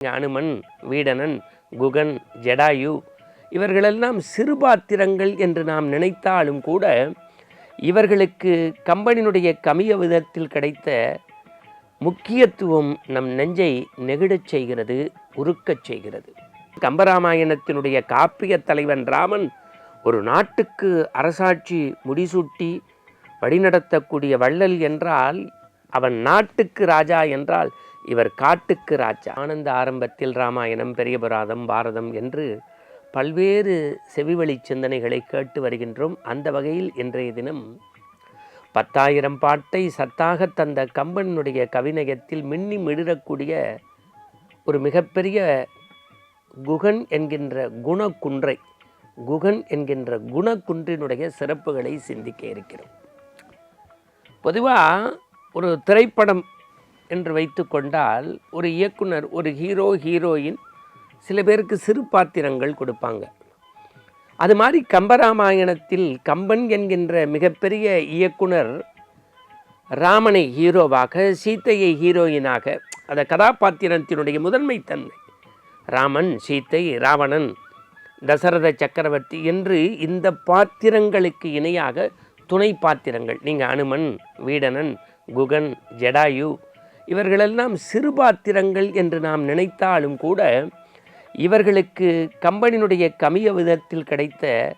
ஞானுமன் வீடனன் குகன் ஜடாயு இவர்களெல்லாம் சிறுபாத்திரங்கள் என்று நாம் நினைத்தாலும் கூட இவர்களுக்கு கம்பனினுடைய கமிய விதத்தில் கிடைத்த முக்கியத்துவம் நம் நெஞ்சை நெகிழச் செய்கிறது உருக்கச் செய்கிறது. கம்பராமாயணத்தினுடைய காப்பிய தலைவன் ராமன் ஒரு நாட்டுக்கு அரசாட்சி முடிசூட்டி வழிநடத்தக்கூடிய வள்ளல் என்றால் அவன் நாட்டுக்கு ராஜா என்றால் இவர் காட்டுக்கு ராஜா. ஆனந்த ஆரம்பத்தில் ராமாயணம் பெரியபுராதம் பாரதம் என்று பல்வேறு செவிவழி சிந்தனைகளை கேட்டு வருகின்றோம். அந்த வகையில் இன்றைய தினம் பத்தாயிரம் பாட்டை சத்தாக தந்த கம்பனுடைய கவிநயத்தில் மின்னி மிளிரக்கூடிய ஒரு மிகப்பெரிய குகன் என்கின்ற குணக்குன்றை குகன் என்கின்ற குணக்குன்றினுடைய சிறப்புகளை சிந்திக்க இருக்கிறோம். பொதுவாக ஒரு திரைப்படம் என்று வைத்து கொண்டால் ஒரு இயக்குனர் ஒரு ஹீரோ ஹீரோயின் சில பேருக்கு சிறு பாத்திரங்கள் கொடுப்பாங்க. அது மாதிரி கம்பராமாயணத்தில் கம்பன் என்கின்ற மிகப்பெரிய இயக்குனர் ராமனை ஹீரோவாக சீத்தையை ஹீரோயினாக அந்த கதாபாத்திரத்தினுடைய முதன்மை தன்மை ராமன் சீத்தை ராவணன் தசரத சக்கரவர்த்தி என்று இந்த பாத்திரங்களுக்கு இணையாக துணை பாத்திரங்கள் நீங்கள் அனுமன் வீடனன் குகன் ஜடாயு இவர்களெல்லாம் சிறு பாத்திரங்கள் என்று நாம் நினைத்தாலும் கூட இவர்களுக்கு கம்பனினுடைய கமிய விதத்தில் கிடைத்த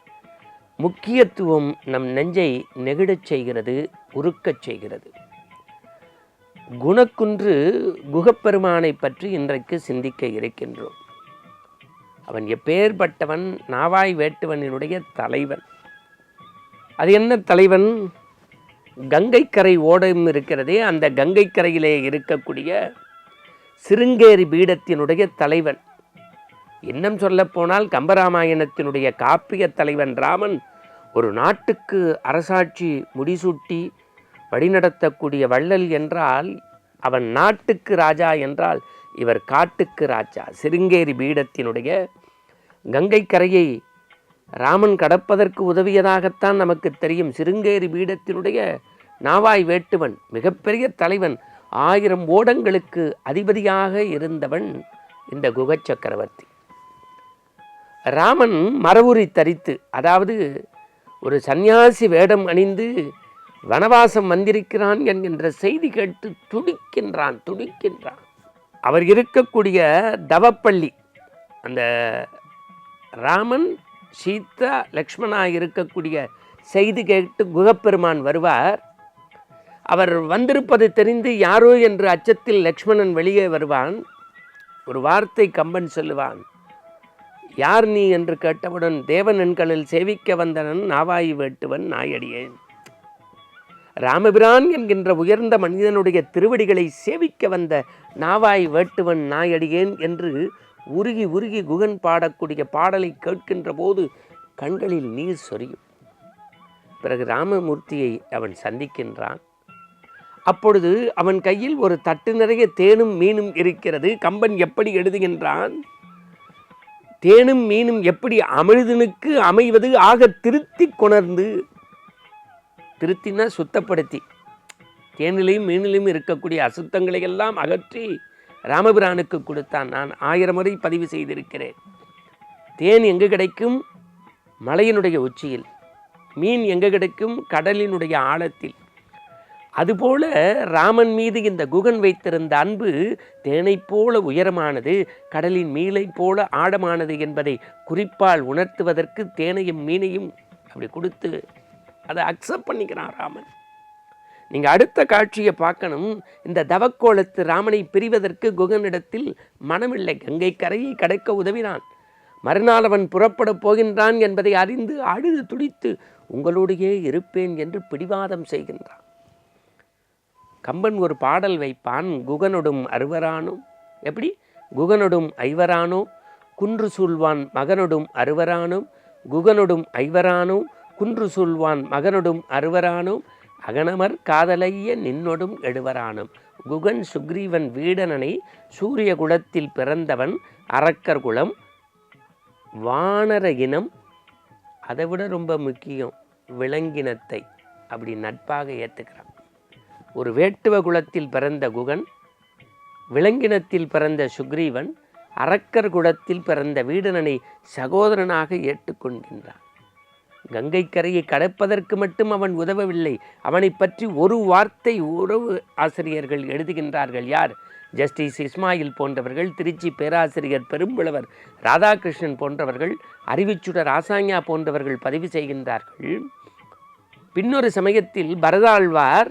முக்கியத்துவம் நம் நெஞ்சை நெகிழச் செய்கிறது உருக்கச் செய்கிறது. குணக்குன்று குகப்பெருமானை பற்றி இன்றைக்கு சிந்திக்க இருக்கின்றோம். அவன் எப்பேற்பட்டவன் நாவாய் வேட்டுவனினுடைய தலைவன். அது என்ன தலைவன்? கங்கைக்கரை ஓடம் இருக்கிறதே அந்த கங்கைக்கரையிலே இருக்கக்கூடிய சிருங்கேரி பீடத்தினுடைய தலைவன். இன்னும் சொல்லப்போனால் கம்பராமாயணத்தினுடைய காப்பிய தலைவன் ராமன் ஒரு நாட்டுக்கு அரசாட்சி முடிசூட்டி வழிநடத்தக்கூடிய வள்ளல் என்றால் அவன் நாட்டுக்கு ராஜா என்றால் இவர் காட்டுக்கு ராஜா. சிருங்கேரி பீடத்தினுடைய கங்கை கரையை ராமன் கடப்பதற்கு உதவியதாகத்தான் நமக்கு தெரியும். சிருங்கேரி பீடத்தினுடைய நாவாய் வேட்டுவன் மிகப்பெரிய தலைவன் ஆயிரம் ஓடங்களுக்கு அதிபதியாக இருந்தவன் இந்த குக சக்கரவர்த்தி. ராமன் மரவுரி தரித்து அதாவது ஒரு சந்நியாசி வேடம் அணிந்து வனவாசம் வந்திருக்கிறான் என்கின்ற செய்தி கேட்டு துடிக்கின்றான் துடிக்கின்றான். அவர் இருக்கக்கூடிய தவப்பள்ளி அந்த ராமன் சீதா லக்ஷ்மணா இருக்கக்கூடிய செய்தி கேட்டு குகப்பெருமான் வருவார். அவர் வந்திருப்பது தெரிந்து யாரோ என்று அச்சத்தில் லக்ஷ்மணன் வெளியே வருவான். ஒரு வார்த்தை கம்பன் சொல்லுவான் யார் நீ? என்று கேட்டவுடன் தேவனன்களில் சேவிக்க வந்தனன் நாவாய் வேட்டுவன் நாயடியேன். ராமபிரான் என்கின்ற உயர்ந்த மனிதனுடைய திருவடிகளை சேவிக்க வந்த நாவாய் வேட்டுவன் நாயடியேன் என்று உருகி உருகி குகன் பாடக்கூடிய பாடலை கேட்கின்ற போது கண்களில் நீர் சொரியும். பிறகு ராமமூர்த்தியை அவன் சந்திக்கின்றான். அப்பொழுது அவன் கையில் ஒரு தட்டு நிறைய தேனும் மீனும் இருக்கிறது. கம்பன் எப்படி எழுதுகின்றான்? தேனும் மீனும் எப்படி அமிழ்தனுக்கு அமைவது ஆக திருத்தி கொணர்ந்து திருத்தினா சுத்தப்படுத்தி. தேனிலையும் மீனிலையும் இருக்கக்கூடிய அசுத்தங்களை எல்லாம் அகற்றி ராமபிரானுக்கு கொடுத்தான். நான் ஆயிரம் முறை பதிவு செய்திருக்கிறேன். தேன் எங்கு கிடைக்கும்? மலையினுடைய உச்சியில். மீன் எங்கு கிடைக்கும்? கடலினுடைய ஆழத்தில். அதுபோல ராமன் மீது இந்த குகன் வைத்திருந்த அன்பு தேனைப் போல உயரமானது கடலின் மீளை போல ஆழமானது என்பதை குறிப்பால் உணர்த்துவதற்கு தேனையும் மீனையும் அப்படி கொடுத்து அதை அக்செப்ட் பண்ணிக்கிறான் ராமன். நீங்கள் அடுத்த காட்சியை பார்க்கணும். இந்த தவக்கோலத்து ராமனை பிரிவதற்கு குகனிடத்தில் மனமில்லை. கங்கை கரையை கடக்க உதவினான். மறுநாள் அவன் புறப்படப் போகின்றான் என்பதை அறிந்து அழுது துடித்து உங்களோடையே இருப்பேன் என்று பிடிவாதம் செய்கின்றான். கம்பன் ஒரு பாடல் வைப்பான் குகனொடும் அறுவரானும் எப்படி? குகனொடும் ஐவரானோ குன்று சூழ்வான் மகனொடும் அறுவரானும் குகனொடும் ஐவரானோ குன்று சூழ்வான் மகனொடும் அறுவரானும் அகனமர் காதலைய நின்னொடும் எழுவரானும். குகன் சுக்ரீவன் வீடனனை சூரிய குலத்தில் பிறந்தவன் அரக்கர் குலம் வானர இனம். அதை விட ரொம்ப முக்கியம் விலங்கினத்தை அப்படி நட்பாக ஏற்றுக்கிறான் ஒரு வேட்டுவ குலத்தில் பிறந்த குகன் விலங்கினத்தில் பிறந்த சுக்ரீவன் அரக்கர் குலத்தில் பிறந்த வீடனனை சகோதரனாக ஏற்றுக்கொள்கின்றான் கங்கை கரையை கடப்பதற்கு மட்டும் அவன் உதவவில்லை. அவனை பற்றி ஒரு வார்த்தை உறவு ஆசிரியர்கள் எழுதுகின்றார்கள். யார்? ஜஸ்டிஸ் இஸ்மாயில் போன்றவர்கள் திருச்சி பேராசிரியர் பெரும்புலவர் ராதாகிருஷ்ணன் போன்றவர்கள் அறிவிச்சுடர் ஆசாஞா போன்றவர்கள் பதிவு செய்கின்றார்கள். பின்னொரு சமயத்தில் பரதாழ்வார்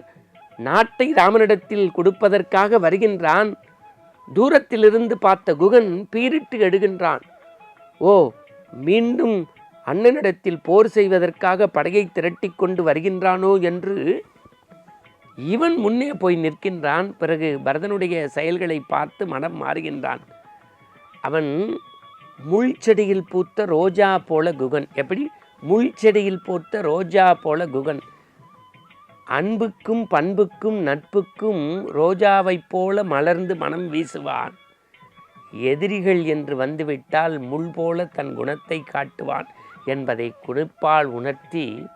நாட்டை ராமனிடத்தில் கொடுப்பதற்காக வருகின்றான். தூரத்திலிருந்து பார்த்த குகன் பீரிட்டு எடுகின்றான். ஓ மீண்டும் அண்ணனிடத்தில் போர் செய்வதற்காக படையை திரட்டி கொண்டு வருகின்றானோ என்று இவன் முன்னே போய் நிற்கின்றான். பிறகு பரதனுடைய செயல்களை பார்த்து மனம் மாறுகின்றான். அவன் முள் செடியில் பூத்த ரோஜா போல குகன். எப்படி? முள் செடியில் பூத்த ரோஜா போல குகன். அன்புக்கும் பண்புக்கும் நட்புக்கும் ரோஜாவைப் போல மலர்ந்து மனம் வீசுவான். எதிரிகள் என்று வந்துவிட்டால் முள் போல தன் குணத்தை காட்டுவான் என்பதை குறிப்பால் உணர்த்தி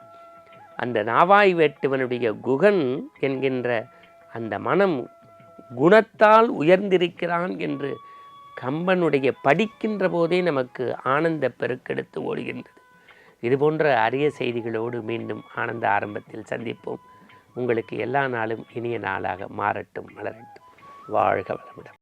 அந்த நாவாய் வேட்டுவனுடைய குகன் என்கின்ற அந்த மனம் குணத்தால் உயர்ந்திருக்கிறான் என்று கம்பனுடைய படிக்கின்ற போதே நமக்கு ஆனந்த பெருக்கெடுத்து ஓடுகின்றது. இதுபோன்ற அரிய செய்திகளோடு மீண்டும் ஆனந்த ஆரம்பத்தில் சந்திப்போம். உங்களுக்கு எல்லா நாளும் இனிய நாளாக மாறட்டும் மலரட்டும். வாழ்க வளமுடன்.